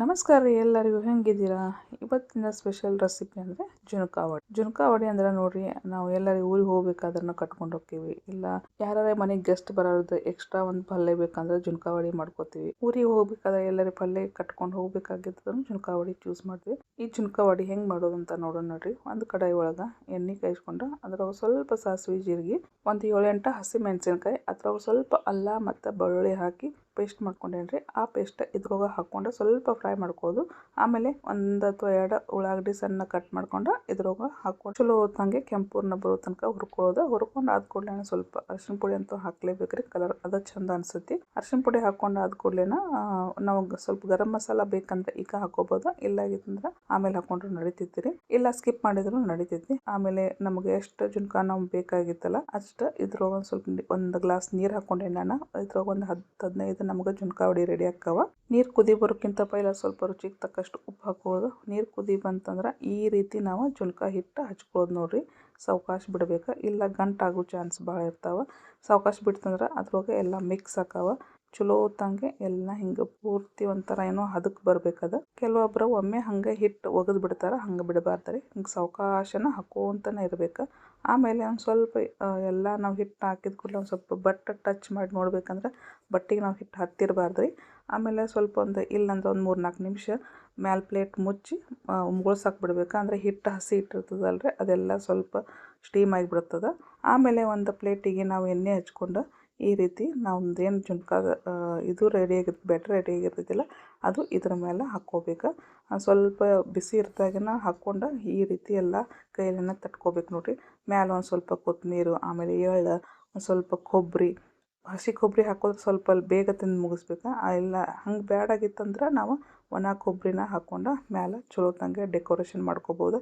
ನಮಸ್ಕಾರ ರೀ ಎಲ್ಲರಿಗೂ, ಹೆಂಗಿದ್ದೀರಾ? ಇವತ್ತಿನ ಸ್ಪೆಷಲ್ ರೆಸಿಪಿ ಅಂದರೆ ಜುನಕಾವಡಿ ವಡೆ. ಜುಣುಕಾ ವಡೆ ಅಂದ್ರೆ ನೋಡ್ರಿ, ನಾವು ಎಲ್ಲರಿಗೂ ಊರಿಗೆ ಹೋಗ್ಬೇಕಾದ್ರನ್ನ ಕಟ್ಕೊಂಡು ಹೋಗ್ತೀವಿ. ಇಲ್ಲ ಯಾರೇ ಮನೆಗೆ ಗೆಸ್ಟ್ ಬರೋದು ಎಕ್ಸ್ಟ್ರಾ ಒಂದು ಪಲ್ಯ ಬೇಕಂದ್ರೆ ಜುಣುಕಾ ಮಾಡ್ಕೋತೀವಿ. ಊರಿಗೆ ಹೋಗ್ಬೇಕಾದ್ರೆ ಎಲ್ಲರೂ ಪಲ್ಯ ಕಟ್ಕೊಂಡು ಹೋಗ್ಬೇಕಾಗಿದ್ದು ಜುಣುಕಾ ಚೂಸ್ ಮಾಡ್ತೀವಿ. ಈ ಜುಣುಕಾ ವಡೆ ಹೆಂಗೆ ಮಾಡೋದು ಅಂತ ನೋಡೋಣ ನೋಡ್ರಿ. ಒಂದು ಕಡಾಯಿ ಒಳಗೆ ಎಣ್ಣೆ ಕಾಯಿಸ್ಕೊಂಡು ಅದ್ರಾಗ ಸ್ವಲ್ಪ ಸಾಸಿವೆ ಜೀರಿಗೆ, ಒಂದು ಏಳೆಂಟು ಹಸಿ ಮೆಣಸಿನ್ಕಾಯಿ ಅದ್ರಾಗ ಸ್ವಲ್ಪ ಅಲ್ಲ ಮತ್ತು ಬೆಳ್ಳುಳ್ಳಿ ಹಾಕಿ ಪೇಸ್ಟ್ ಮಾಡ್ಕೊಂಡೇನಿ ರೀ? ಆ ಪೇಸ್ಟ್ ಇದ್ರೊಳಗೆ ಹಾಕ್ಕೊಂಡು ಸ್ವಲ್ಪ ಫ್ರೈ ಮಾಡ್ಕೋದು ಆಮೇಲೆ ಒಂದು ಅಥವಾ ಎರಡು ಉಳ್ಳಾಗಡ್ಡಿ ಸಣ್ಣ ಕಟ್ ಮಾಡ್ಕೊಂಡು ಇದ್ರೊಳಗೆ ಹಾಕ್ಕೊಂಡು ಚಲೋ ಹೊತ್ತಂಗೆ ಕೆಂಪೂರ್ನ ಬರೋ ತನಕ ಹುರ್ಕೊಳ್ಳೋದು. ಹುರ್ಕೊಂಡು ಆದ ಕೂಡಲೇ ಸ್ವಲ್ಪ ಅರ್ಶಿನ ಪುಡಿ ಅಂತೂ ಹಾಕ್ಲೇಬೇಕ್ರಿ ಕಲರ್ ಅದು ಚಂದ ಅನ್ಸುತ್ತೆ. ಅರ್ಶಿನ ಪುಡಿ ಹಾಕ್ಕೊಂಡು ಆದ ಕೂಡಲೇನ ನಾವು ಸ್ವಲ್ಪ ಗರಂ ಮಸಾಲ ಬೇಕಂದ್ರೆ ಈಗ ಹಾಕೋಬೋದು. ಇಲ್ಲಾಗಿತ್ತಂದ್ರೆ ಆಮೇಲೆ ಹಾಕೊಂಡ್ರು ನಡಿತೈತಿ ಇಲ್ಲ ಸ್ಕಿಪ್ ಮಾಡಿದ್ರು ನಡಿತೈತಿ. ಆಮೇಲೆ ನಮಗೆ ಎಷ್ಟು ಜುನ್ಕ ನಾವು ಬೇಕಾಗಿತ್ತಲ್ಲ, ಅಷ್ಟು ಇದ್ರೊಳಗೆ ಒಂದು ಸ್ವಲ್ಪ ಒಂದು ಗ್ಲಾಸ್ ನೀರು ಹಾಕೊಂಡೆ ನಾನು ಇದ್ರೊಳಗೆ ಒಂದು ಹತ್ತು ಹದಿನೈದು ನಮ್ಗೆ ಜುನ್ಕಾವಡಿ ರೆಡಿ ಆಕ್ಕವ ನೀರು ಕುದಿ ಬರೋಕ್ಕಿಂತ ಪೈಲ ಸ್ವಲ್ಪ ರುಚಿಗೆ ತಕ್ಕಷ್ಟು ಉಪ್ಪು ಹಾಕೊಳ್ಳೋದು ನೀರು ಕುದಿ ಬಂತಂದ್ರೆ ಈ ರೀತಿ ನಾವು ಜುನ್ಕಾ ಹಿಟ್ಟು ಹಚ್ಕೊಳ್ಳೋದು ನೋಡ್ರಿ. ಸಾವ್ಕಾಶ ಬಿಡ್ಬೇಕು. ಇಲ್ಲ ಗಂಟಾಗೋ ಚಾನ್ಸ್ ಭಾಳ ಇರ್ತಾವ. ಸಾವ್ಕಾಶ ಬಿಡ್ತಂದ್ರೆ ಅದ್ರೊಳಗೆ ಎಲ್ಲ ಮಿಕ್ಸ್ ಆಕಾವ ಚಲೋ ಹೊತ್ತಂಗೆ ಎಲ್ಲ ಹಿಂಗೆ ಪೂರ್ತಿ ಒಂಥರ ಏನೋ ಹದಕ್ಕೆ ಬರ್ಬೇಕದ. ಕೆಲವೊಬ್ರು ಒಮ್ಮೆ ಹಂಗೆ ಹಿಟ್ಟು ಒಗೆದು ಬಿಡ್ತಾರೆ, ಹಂಗೆ ಬಿಡಬಾರ್ದು ರೀ ಹಿಂಗೆ ಸಾವಕಾಶನ ಹಾಕೋಂತನೇ ಇರಬೇಕು. ಆಮೇಲೆ ಒಂದು ಸ್ವಲ್ಪ ಎಲ್ಲ ನಾವು ಹಿಟ್ಟು ಹಾಕಿದ ಕೂಡಲೇ ಒಂದು ಸ್ವಲ್ಪ ಬಟ್ಟೆ ಟಚ್ ಮಾಡಿ ನೋಡ್ಬೇಕಂದ್ರೆ ಬಟ್ಟೆಗೆ ನಾವು ಹಿಟ್ಟು ಹತ್ತಿರಬಾರ್ದು ರೀ ಆಮೇಲೆ ಸ್ವಲ್ಪ ಒಂದು ಇಲ್ಲಂದ್ರೆ ಒಂದು ಮೂರು ನಾಲ್ಕು ನಿಮಿಷ ಮ್ಯಾಲ್ ಪ್ಲೇಟ್ ಮುಚ್ಚಿ ಮುಗುಳ್ಸಕ್ಕೆ ಬಿಡ್ಬೇಕು. ಅಂದರೆ ಹಿಟ್ಟು ಹಸಿ ಇಟ್ಟಿರ್ತದಲ್ರಿ, ಅದೆಲ್ಲ ಸ್ವಲ್ಪ ಸ್ಟೀಮ್ ಆಗಿಬಿಡ್ತದೆ. ಆಮೇಲೆ ಒಂದು ಪ್ಲೇಟಿಗೆ ನಾವು ಎಣ್ಣೆ ಹಚ್ಕೊಂಡು ಈ ರೀತಿ ನಮ್ದು ಏನು ಜುನ್ಕಾದ ಇದು ರೆಡಿ ಆಗಿರ್ತದೆ ಬ್ಯಾಟ್ರ್ ರೆಡಿ ಆಗಿರ್ತೈತಿಲ್ಲ, ಅದು ಇದ್ರ ಮೇಲೆ ಹಾಕ್ಕೋಬೇಕು. ಸ್ವಲ್ಪ ಬಿಸಿ ಇರ್ತಾಗಿನ ಹಾಕ್ಕೊಂಡು ಈ ರೀತಿ ಎಲ್ಲ ಕೈಯಲ್ಲೆಲ್ಲ ತಟ್ಕೋಬೇಕು ನೋಡಿರಿ. ಮ್ಯಾಲೆ ಒಂದು ಸ್ವಲ್ಪ ಕೊತ್ತಂಬರಿ ಆಮೇಲೆ ಎಳ್ಳು, ಒಂದು ಸ್ವಲ್ಪ ಕೊಬ್ಬರಿ ಹಸಿ ಕೊಬ್ಬರಿ ಹಾಕೋದ್ರೆ ಸ್ವಲ್ಪ ಬೇಗ ತಿಂದು ಮುಗಿಸ್ಬೇಕು. ಇಲ್ಲ, ಹಂಗೆ ಬ್ಯಾಡಾಗಿತ್ತಂದ್ರೆ ನಾವು ಒಣ ಕೊಬ್ಬರಿನ ಹಾಕ್ಕೊಂಡು ಮ್ಯಾಲೆ ಚಲೋತ್ತಂಗೆ ಡೆಕೋರೇಷನ್ ಮಾಡ್ಕೋಬೋದು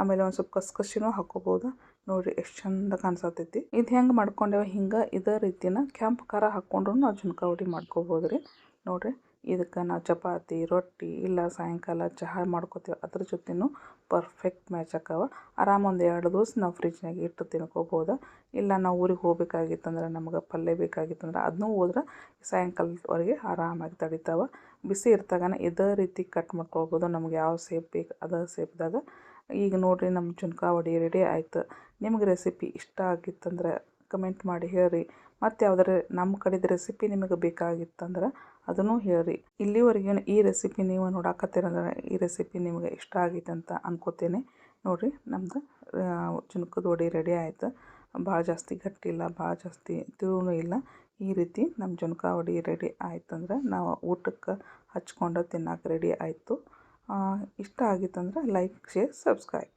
ಆಮೇಲೆ ಒಂದು ಸ್ವಲ್ಪ ಕಸ್ಕಸಿನೂ ಹಾಕ್ಕೋಬೋದು ನೋಡಿರಿ ಎಷ್ಟು ಚಂದ ಕಾಣಿಸತೈತಿ. ಇದು ಹೆಂಗೆ ಮಾಡ್ಕೊಂಡೇವೆ ಹಿಂಗೆ ಇದೇ ರೀತಿನ ಕೆಂಪು ಖಾರ ಹಾಕ್ಕೊಂಡ್ರು ನಾವು ಜುನ್ಕ ಉಡಿ ಮಾಡ್ಕೋಬೋದು ನೋಡ್ರಿ ನೋಡಿರಿ ಇದಕ್ಕೆ ನಾವು ಚಪಾತಿ, ರೊಟ್ಟಿ ಇಲ್ಲ ಸಾಯಂಕಾಲ ಚಹಾ ಮಾಡ್ಕೋತೀವಿ. ಅದ್ರ ಜೊತೆನು ಪರ್ಫೆಕ್ಟ್ ಮ್ಯಾಚ್ ಆಕಾವ ಆರಾಮ ಒಂದು ಎರಡು ದಿವಸ ನಾವು ಫ್ರಿಜ್ನಾಗ ಇಟ್ಟು ತಿನ್ಕೋಬೋದು. ಇಲ್ಲ ನಾವು ಊರಿಗೆ ಹೋಗ್ಬೇಕಾಗಿತ್ತಂದ್ರೆ ನಮ್ಗೆ ಪಲ್ಯ ಬೇಕಾಗಿತ್ತಂದ್ರೆ ಅದನ್ನೂ ಹೋದ್ರೆ ಸಾಯಂಕಾಲದವರೆಗೆ ಆರಾಮಾಗಿ ತಡಿತಾವೆ. ಬಿಸಿ ಇರ್ತಾಗನ ಇದೇ ರೀತಿ ಕಟ್ ಮಾಡ್ಕೊಳ್ಬೋದು ನಮ್ಗೆ ಯಾವ ಸೇಪ್ ಬೇಕು ಅದ ಸೇಪ್ದಾಗ ಈಗ ನೋಡಿರಿ ನಮ್ಮ ಜುನ್ಕಾ ವಡೆ ರೆಡಿ ಆಯ್ತು. ನಿಮ್ಗೆ ರೆಸಿಪಿ ಇಷ್ಟ ಆಗಿತ್ತಂದ್ರೆ ಕಮೆಂಟ್ ಮಾಡಿ ಹೇಳ್ರಿ. ಮತ್ತು ಯಾವ್ದಾರ ನಮ್ಮ ಕಡೆದು ರೆಸಿಪಿ ನಿಮಗೆ ಬೇಕಾಗಿತ್ತಂದ್ರೆ ಅದನ್ನು ಹೇಳ್ರಿ. ಇಲ್ಲಿವರೆಗೂ ಈ ರೆಸಿಪಿ ನೀವು ನೋಡಾಕತ್ತೀರಂದ್ರೆ ಈ ರೆಸಿಪಿ ನಿಮಗೆ ಇಷ್ಟ ಆಗೈತೆ ಅಂತ ಅನ್ಕೋತೇನೆ. ನೋಡಿರಿ ನಮ್ಮದು ಜುನ್ಕದ ವಡೆ ರೆಡಿ ಆಯ್ತು. ಭಾಳ ಜಾಸ್ತಿ ಗಟ್ಟಿಲ್ಲ ಭಾಳ ಜಾಸ್ತಿ ತಿಳುನೂ ಇಲ್ಲ. ಈ ರೀತಿ ನಮ್ಮ ಜುನ್ಕಾ ವಡೆ ರೆಡಿ ಆಯ್ತಂದ್ರೆ ನಾವು ಊಟಕ್ಕೆ ಹಚ್ಕೊಂಡು ತಿನ್ನಕ್ಕೆ ರೆಡಿ ಆಯಿತು. ಇಷ್ಟ ಆಗಿತ್ತಂದ್ರೆ ಲೈಕ್ ಶೇರ್ ಸಬ್ಸ್ಕ್ರೈಬ್.